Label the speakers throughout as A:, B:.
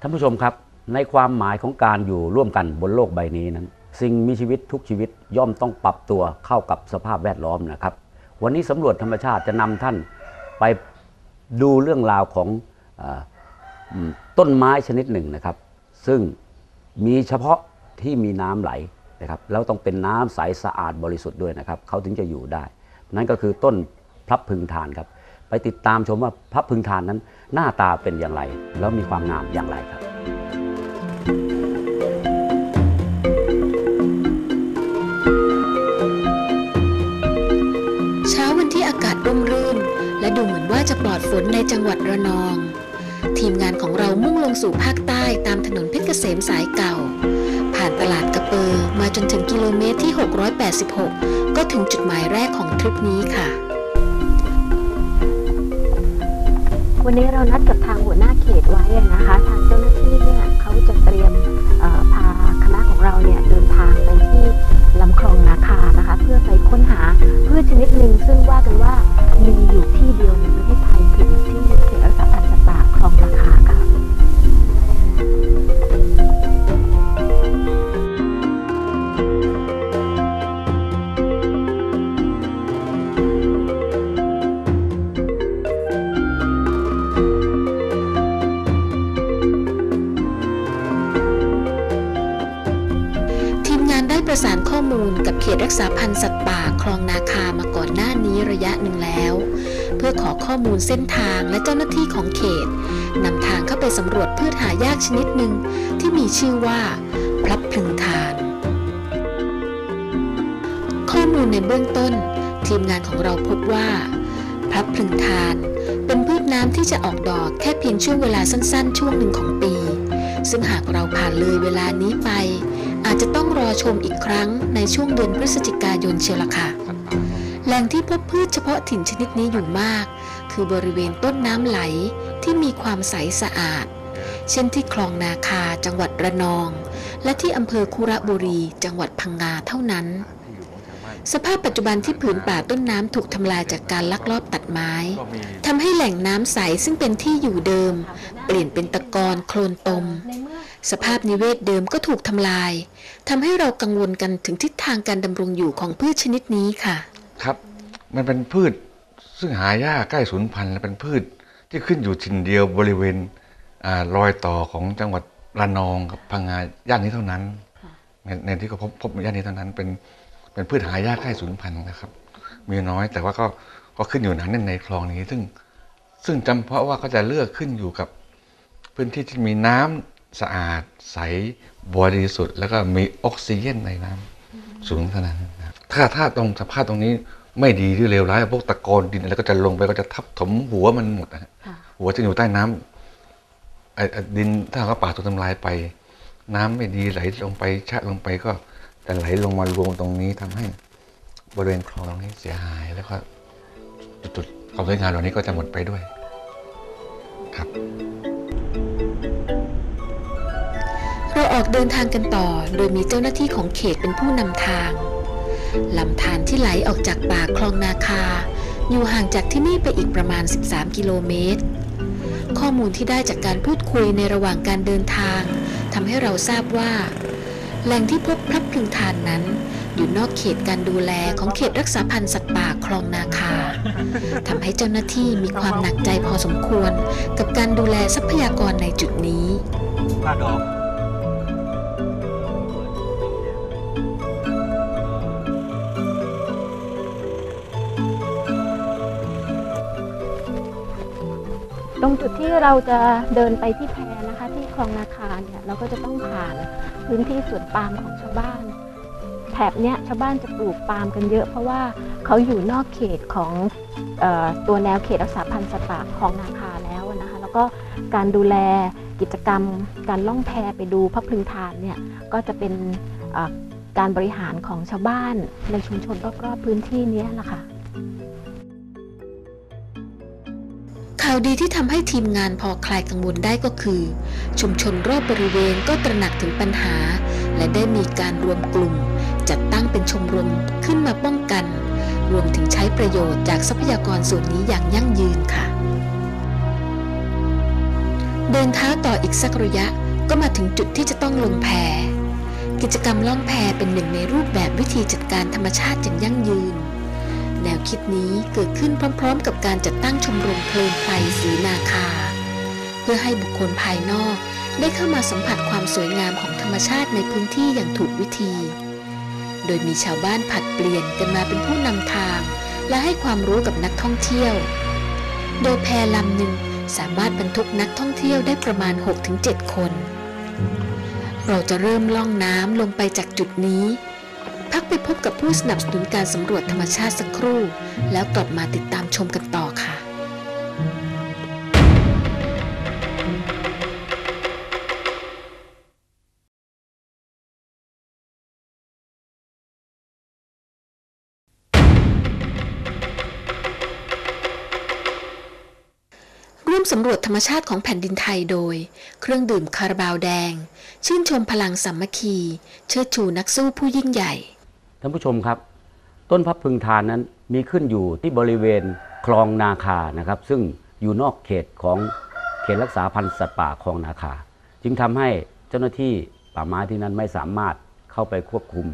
A: ท่านผู้ชมครับ ในความหมายของการอยู่ร่วมกันบนโลกใบนี้นั้น สิ่งมีชีวิตทุกชีวิตย่อมต้องปรับตัวเข้ากับสภาพแวดล้อมนะครับ วันนี้สำรวจธรรมชาติจะนำท่านไปดูเรื่องราวของอต้นไม้ชนิดหนึ่งนะครับ ซึ่งมีเฉพาะที่มีน้ำไหลนะครับแล้วต้องเป็นน้ำใสสะอาดบริสุทธิ์ด้วยนะครับเขาถึงจะอยู่ได้ นั่นก็คือต้นพลับพึงทานครับ ไปติดตามชมว่าพลับพึงทานนั้น หน้าตาเป็นอย่างไร แล้วมีความงามอย่างไรครับ
B: เช้าวันที่อากาศร่มรื่น และดูเหมือนว่าจะปลอดฝนในจังหวัดระนอง ทีมงานของเรามุ่งลงสู่ภาคใต้ตามถนนเพชรเกษมสายเก่า ผ่านตลาดกระเปอร์มาจนถึงกิโลเมตรที่ 686 ก็ถึงจุดหมายแรกของทริปนี้ค่ะ
C: วันนี้เรานัดกับทางหัวหน้าเขตไว้นะคะ ทางเจ้าหน้าที่เนี่ยเขาจะเตรียมพาคณะของเราเนี่ยเดินทางไปที่ลำคลองนาคานะคะ เพื่อไปค้นหาพืชชนิดหนึ่งซึ่งว่ากันว่ามีอยู่ที่เดียวใน ตรักษาพันธุ์สัตว์ป่าคลองนาคา
B: มาก่อนหน้านี้ระยะหนึ่งแล้ว เพื่อขอข้อมูลเส้นทางและเจ้าหน้าที่ของเขตนำทางเข้าไปสำรวจพืชหายากชนิดหนึ่งที่มีชื่อว่าพลับพลึงทาน ข้อมูลในเบื้องต้น ทีมงานของเราพบว่าพลับพลึงทาน เป็นพืชน้ำที่จะออกดอกแค่เพียงช่วงเวลาสั้นๆ ช่วงหนึ่งของปี ซึ่งหากเราผ่านเลยเวลานี้ไป อาจจะต้องรอชมอีกครั้งในช่วงเดือนพฤศจิกายนเชียวละค่ะ แหล่งที่พบพืชเฉพาะถิ่นชนิดนี้อยู่มาก คือบริเวณต้นน้ำไหลที่มีความใสสะอาด เช่นที่คลองนาคาจังหวัดระนอง และที่อำเภอคุระบุรีจังหวัดพังงาเท่านั้น สภาพปัจจุบันที่ผืนป่าต้นน้ำถูกทำลายจากการลักลอบตัดไม้ทำให้แหล่งน้ำใสซึ่งเป็นที่อยู่เดิม เปลี่ยนเป็นตะกอนโคลนตม สภาพนิเวศเดิมก็ถูกทำลายทำให้เรากังวลกันถึงทิศทางการดำรงอยู่ของพืชชนิดนี้ค่ะ
D: ครับ มันเป็นพืชซึ่งหายากใกล้สูญพันธุ์และเป็นพืชที่ขึ้นอยู่ถิ่นเดียวบริเวณอารอยต่อของจังหวัดระนองกับพังงาย่านนี้เท่านั้นในในที่เขาพบพบย่านนี้เท่านั้นเป็น เป็นพืชหายากใกล้สูญพันธุ์นะครับ มีน้อยแต่ว่าก็ก็ขึ้นอยู่หนาแน่นในคลองนี้ ซึ่งซึ่งจำเพราะว่าเขาจะเลือกขึ้นอยู่กับพื้นที่ที่มีน้ำสะอาดใสบริสุทธิ์แล้วก็มีออกซิเจนในน้ำสูงขนาดนั้นนะครับถ้าถ้าตรงสภาพตรงนี้ไม่ดีหรือเลวร้ายพวกตะกอนดินอะไรก็จะลงไปก็จะทับถมหัวมันหมดนะฮะ
C: ค่ะ
D: หัวจะอยู่ใต้น้ำไอ้ไอ้ดินถ้าเขาป่าถูกทำลายไป น้ำไม่ดีไหลลงไปชะลงไปก็ จะไหลลงมารวมตรงนี้ทำให้บริเวณคลองตรงนี้เสียหายแล้วก็จุดๆความสวยงามเหล่านี้ก็จะหมดไปด้วยครับ
B: เราออกเดินทางกันต่อโดยมีเจ้าหน้าที่ของเขตเป็นผู้นำทางลำธารที่ไหลออกจากป่าคลองนาคา อยู่ห่างจากที่นี่ไปอีกประมาณ 13 กิโลเมตร ข้อมูลที่ได้จากการพูดคุยในระหว่างการเดินทางทำให้เราทราบว่า แหล่งที่พบพลับพลึงทานนั้น อยู่นอกเขตการดูแลของเขตรักษาพันธุ์สัตว์ป่าคลองนาคาทำให้เจ้าหน้าที่มีความหนักใจพอสมควร กับการดูแลทรัพยากรในจุดนี้
A: ผ้าดอก
C: ตรงจุดที่เราจะเดินไปที่แพนะคะที่ค ลองนาคาเนี่ยเราก็จะต้องผ่านพื้นที่สวนปาล์มของชาวบ้าน แถบเนี้ยชาวบ้านจะปลูกปาล์มกันเยอะ เพราะว่าเขาอยู่นอกเขตของออตัวแนวเขตรักษาพันธุ์สัตว์ป่าคลองนาคาแล้วนะคะแล้วก็การดูแลกิจกรรม การล่องแพไปดูพระพึงทานเนี่ยก็จะเป็นการบริหารของชาวบ้านในชุมชนรอบๆพื้นที่นี้แหละค่ะ
B: ข่าวดีที่ทำให้ทีมงานพอคลายกังวลได้ก็คือ ชุมชนรอบบริเวณก็ตระหนักถึงปัญหา และได้มีการรวมกลุ่ม จัดตั้งเป็นชมรมขึ้นมาป้องกัน รวมถึงใช้ประโยชน์จากทรัพยากรส่วนนี้อย่างยั่งยืนค่ะ เดินเท้าต่ออีกสักระยะก็มาถึงจุดที่จะต้องลงแพกิจกรรมล่องแพเป็นหนึ่งในรูปแบบวิธีจัดการธรรมชาติอย่างยั่งยืน คิดนี้เกิดขึ้นพร้อมๆ กับการจัดตั้งชมรมเพลินไพรศรีนาคา เพื่อให้บุคคลภายนอกได้เข้ามาสัมผัสความสวยงามของธรรมชาติในพื้นที่อย่างถูกวิธี โดยมีชาวบ้านผัดเปลี่ยนกันมาเป็นผู้นำทาง และให้ความรู้กับนักท่องเที่ยว โดยแพลำหนึ่งสามารถบรรทุกนักท่องเที่ยวได้ประมาณ 6-7 คน เราจะเริ่มล่องน้ำลงไปจากจุดนี้ พักไปพบกับผู้สนับสนุนการสำรวจธรรมชาติสักครู่ แล้วกลับมาติดตามชมกันต่อค่ะร่วมสำรวจธรรมชาติของแผ่นดินไทยโดย เครื่องดื่มคาราบาวแดง ชื่นชมพลังสามัคคี เชิดชูนักสู้ผู้ยิ่งใหญ่
A: ท่านผู้ชมครับ ต้นพับพึงทานนั้นมีขึ้นอยู่ที่บริเวณคลองนาคานะครับ ซึ่งอยู่นอกเขตของเขตรักษาพันธุ์สัตว์ป่าคลองนาคา จึงทำให้เจ้าหน้าที่ป่าไม้ที่นั้นไม่สามารถเข้าไปควบคุม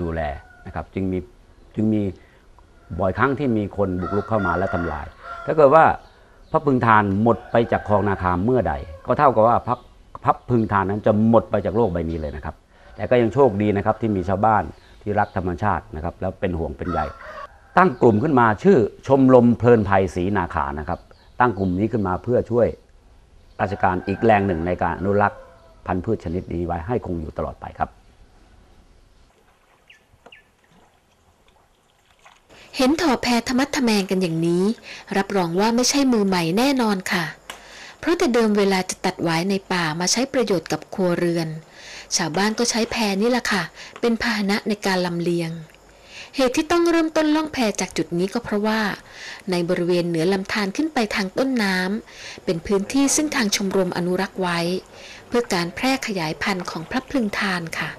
A: ดูแลนะครับ จึงมีจึงมีบ่อยครั้งที่มีคนบุกรุกเข้ามาและทำลาย ถ้าเกิดว่าพับพึงทานหมดไปจากคลองนาคาเมื่อใด ก็เท่ากับว่าพับพับพึงทานนั้นจะหมดไปจากโลกใบนี้เลยนะครับ แต่ก็ยังโชคดีนะครับที่มีชาวบ้าน ที่รักธรรมชาตินะครับ แล้วเป็นห่วงเป็นใยตั้งกลุ่มขึ้นมาชื่อชมรมเพลินภัยศรีนาขานะครับ ตั้งกลุ่มนี้ขึ้นมาเพื่อช่วยราชการอีกแรงหนึ่งในการอนุรักษ์พันธุ์พืชชนิดนี้ไว้ให้คงอยู่ตลอดไปครับ
B: เห็นถอแพธรรมัดทแมงกันอย่างนี้ รับรองว่าไม่ใช่มือใหม่แน่นอนค่ะ เพราะแต่เดิมเวลาจะตัดไว้ในป่ามาใช้ประโยชน์กับครัวเรือน ชาวบ้านก็ใช้แพนี่แหละค่ะ เป็นพาหนะในการลำเลียง เหตุที่ต้องเริ่มต้นล่องแพจากจุดนี้ก็เพราะว่า ในบริเวณเหนือลำธารขึ้นไปทางต้นน้ำเป็นพื้นที่ซึ่งทางชมรมอนุรักษ์ไว้ เพื่อการแพร่ขยายพันธุ์ของพระพลึงทานค่ะ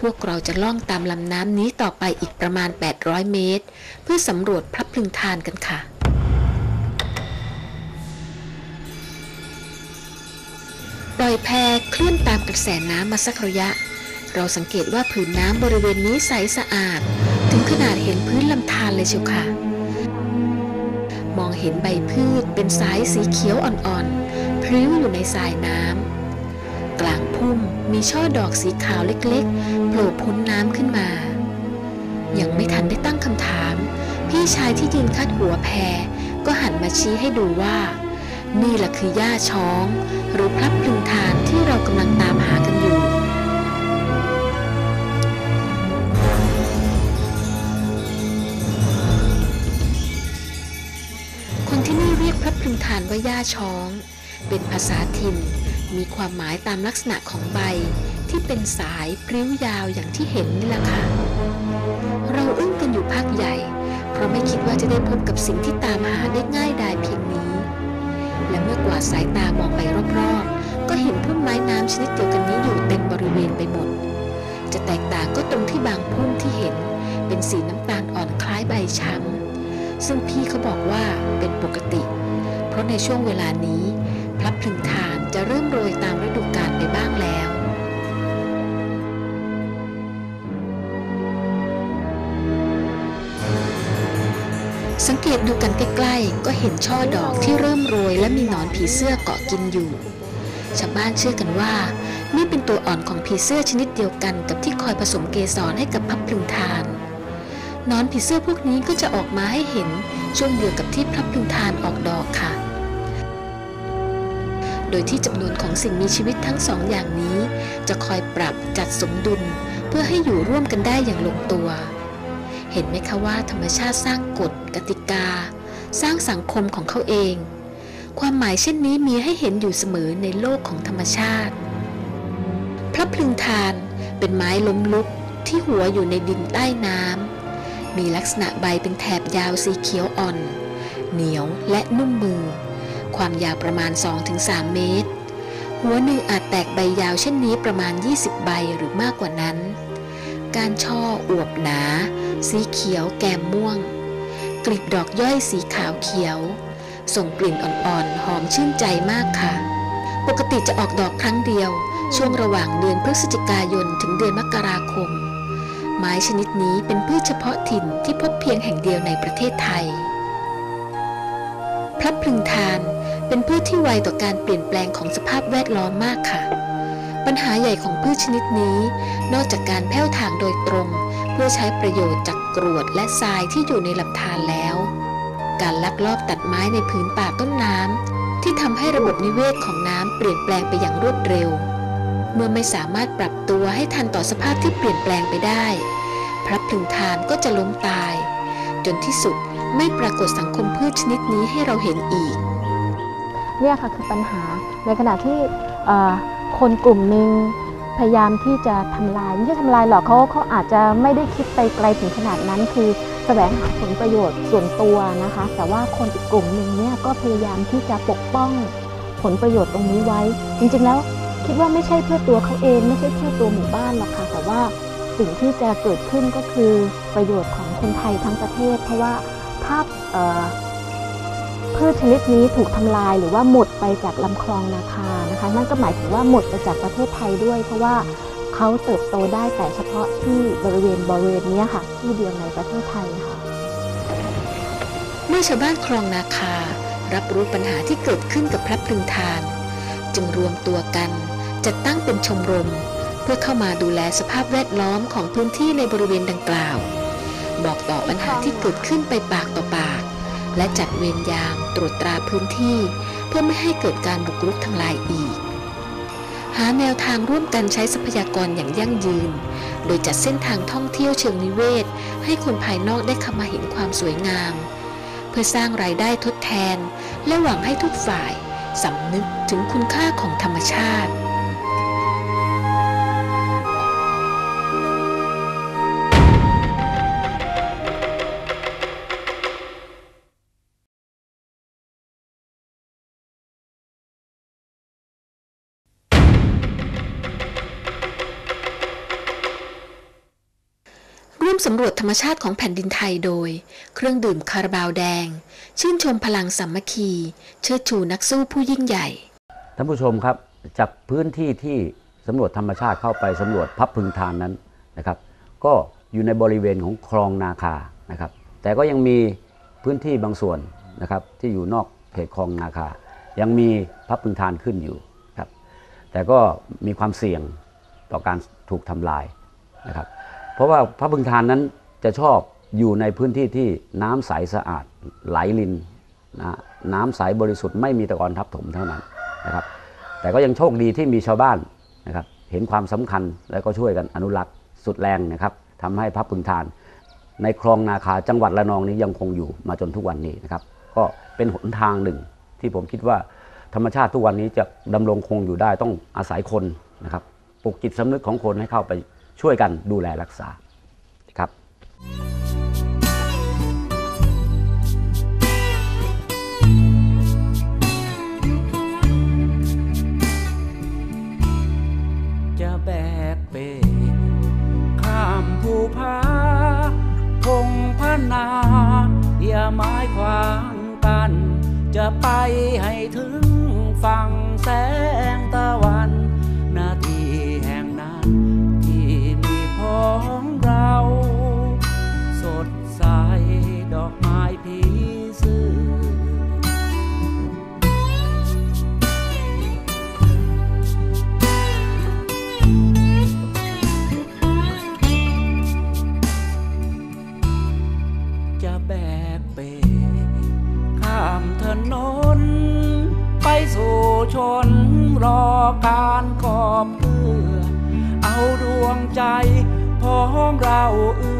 B: พวกเราจะล่องตามลำน้ำนี้ต่อไปอีกประมาณ 800 เมตร เพื่อสำรวจพระพลึงทานกันค่ะ ปล่อยแพเคลื่อนตามกระแสน้ำมาสักระยะ เราสังเกตว่าผืนน้ำบริเวณนี้ใสสะอาด ถึงขนาดเห็นพื้นลำธารเลยเชียวค่ะ มองเห็นใบพืชเป็นสายสีเขียวอ่อนๆพริ้วอยู่ในสายน้ำกลางพุ่มมีช่อดอกสีขาวเล็กๆโผล่พ้นน้ำขึ้นมา ยังไม่ทันได้ตั้งคำถาม พี่ชายที่ยืนคัดหัวแพก็หันมาชี้ให้ดูว่า นี่แหละคือย่าช้อง หรือพลับพลึงทานที่เรากำลังตามหากันอยู่ คนที่นี่เรียกพระพึงทานว่าย่าช้อง เป็นภาษาถิ่น มีความหมายตามลักษณะของใบ ที่เป็นสายพริ้วยาวอย่างที่เห็นนี่แหละค่ะ เราอึ้งกันอยู่พักใหญ่ เพราะไม่คิดว่าจะได้พบกับสิ่งที่ตามหาได้ง่ายดายเพียงนี้ และเมื่อกวาดสายตามองไปรอบๆ ก็เห็นพุ่มไม้น้ำชนิดเดียวกันนี้อยู่เต็มบริเวณไปหมด จะแตกต่างก็ตรงที่บางพุ่มที่เห็น เป็นสีน้ำตาลอ่อนคล้ายใบช้ำซึ่งพี่เขาบอกว่าเป็นปกติ เพราะในช่วงเวลานี้พลับพลึงทานจะเริ่มโรยตามฤดูกาลไปบ้าง สังเกตดูกันใกล้ๆ ก็เห็นช่อดอกที่เริ่มโรยและมีหนอนผีเสื้อเกาะกินอยู่ชาวบ้านเชื่อกันว่า นี่เป็นตัวอ่อนของผีเสื้อชนิดเดียวกันกับที่คอยผสมเกสรให้กับพับพลึงทานนอนผีเสื้อพวกนี้ก็จะออกมาให้เห็นช่วงเดียวกับที่พับพลึงทานออกดอกค่ะ โดยที่จำนวนของสิ่งมีชีวิตทั้งสองอย่างนี้ จะคอยปรับจัดสมดุล เพื่อให้อยู่ร่วมกันได้อย่างลงตัว เห็นไหมคะว่าธรรมชาติสร้างกฎกติกา สร้างสังคมของเขาเอง ความหมายเช่นนี้มีให้เห็นอยู่เสมอในโลกของธรรมชาติ พระพลึงทานเป็นไม้ล้มลุกที่หัวอยู่ในดินใต้น้ำมีลักษณะใบเป็นแถบยาวสีเขียวอ่อน เหนียวและนุ่มมือ ความยาวประมาณ 2-3 เมตร หัวหนึ่งอาจแตกใบยาวเช่นนี้ประมาณ 20 ใบหรือมากกว่านั้น การช่ออวบหนา สีเขียวแกมม่วง กลีบดอกย่อยสีขาวเขียว ส่งกลิ่นอ่อนๆ หอมชื่นใจมากค่ะ ปกติจะออกดอกครั้งเดียว ช่วงระหว่างเดือนพฤศจิกายนถึงเดือนมกราคม ไม้ชนิดนี้เป็นพืชเฉพาะถิ่นที่พบเพียงแห่งเดียวในประเทศไทย พลับพลึงทานเป็นพืชที่ไวต่อการเปลี่ยนแปลงของสภาพแวดล้อมมากค่ะ ปัญหาใหญ่ของพืชชนิดนี้ นอกจากการแผ่วทางโดยตรง เพื่อใช้ประโยชน์จากกรวดและทรายที่อยู่ในลำธารแล้ว การลักลอบตัดไม้ในพื้นป่าต้นน้ำที่ทำให้ระบบนิเวศของน้ำเปลี่ยนแปลงไปอย่างรวดเร็ว เมื่อไม่สามารถปรับตัวให้ทันต่อสภาพที่เปลี่ยนแปลงไปได้พระพลึงทานก็จะล้มตาย จนที่สุดไม่ปรากฏสังคมพืชชนิดนี้ให้เราเห็นอีก
C: เนี่ยค่ะคือปัญหาในขณะที่ คนกลุ่มหนึ่งพยายามที่จะทำลายไม่ใช่ทำลายหรอกเขาเขาอาจจะไม่ได้คิดไปไกลถึงขนาดนั้น คือแสวงหาผลประโยชน์ส่วนตัวนะคะ แต่ว่าคนอีกกลุ่มหนึ่งเนี่ยก็พยายามที่จะปกป้องผลประโยชน์ตรงนี้ไว้ จริงๆแล้วคิดว่าไม่ใช่เพื่อตัวเขาเองไม่ใช่เพื่อตัวหมู่บ้านหรอกค่ะ แต่ว่าสิ่งที่จะเกิดขึ้นก็คือประโยชน์ของคนไทยทั้งประเทศ เพราะว่าถ้าเอ่อ พืชชนิดนี้ถูกทำลายหรือว่าหมดไปจากลำคลองนาคานะคะ นั่นก็หมายถึงว่าหมดไปจากประเทศไทยด้วย เพราะว่าเขาเติบโตได้แต่เฉพาะที่บริเวณบริเวณนี้ค่ะ ที่เดียวในประเทศไทยค่ะ
B: เมื่อชาวบ้านคลองนาคา รับรู้ปัญหาที่เกิดขึ้นกับพระพึงทาน จึงรวมตัวกันจัดตั้งเป็นชมรม เพื่อเข้ามาดูแลสภาพแวดล้อมของพื้นที่ในบริเวณดังกล่าว บอกต่อปัญหาที่เกิดขึ้นไปปากต่อปาก และจัดเวรยามตรวจตราพื้นที่ เพื่อไม่ให้เกิดการบุกรุกทำลายอีก หาแนวทางร่วมกันใช้ทรัพยากรอย่างยั่งยืน โดยจัดเส้นทางท่องเที่ยวเชิงนิเวศ ให้คนภายนอกได้เข้ามาเห็นความสวยงาม เพื่อสร้างรายได้ทดแทน และหวังให้ทุกฝ่ายสำนึกถึงคุณค่าของธรรมชาติ ร่วมสำรวจธรรมชาติของแผ่นดินไทยโดย เครื่องดื่มคาราบาวแดง ชื่นชมพลังสามัคคี เชิดชูนักสู้ผู้ยิ่งใหญ่
A: ท่านผู้ชมครับจากพื้นที่ที่สำรวจธรรมชาติเข้าไปสำรวจพับพึงทานนั้นนะครับ ก็อยู่ในบริเวณของคลองนาคานะครับ แต่ก็ยังมีพื้นที่บางส่วนนะครับ ที่อยู่นอกเขตคลองนาคา ยังมีพับพึงทานขึ้นอยู่ครับ แต่ก็มีความเสี่ยงต่อการถูกทำลายนะครับ เพราะว่าพระพึงทานนั้นจะชอบอยู่ในพื้นที่ที่น้ำใสสะอาดไหลลินนะน้ำใสบริสุทธิ์ไม่มีตะกอนทับถมเท่านั้นนะครับ แต่ก็ยังโชคดีที่มีชาวบ้านนะครับ เห็นความสำคัญและก็ช่วยกันอนุรักษ์สุดแรงนะครับทำให้พระพึงทาน ในคลองนาคาจังหวัดระนองนี้ยังคงอยู่มาจนทุกวันนี้นะครับ ก็เป็นหนทางหนึ่งที่ผมคิดว่าธรรมชาติทุกวันนี้จะดำรงคงอยู่ได้ต้องอาศัยคนนะครับปลุกจิตสำนึกของคนให้เข้าไป ช่วยกันดูแลรักษาครับ
E: จะแบกเป้ข้ามภูผาพงพนาอย่าไม้ขวางกัน จะไปให้ถึงฝั่งแสง การกอบเพื่อ เอาดวงใจพ้องเราเอื้อ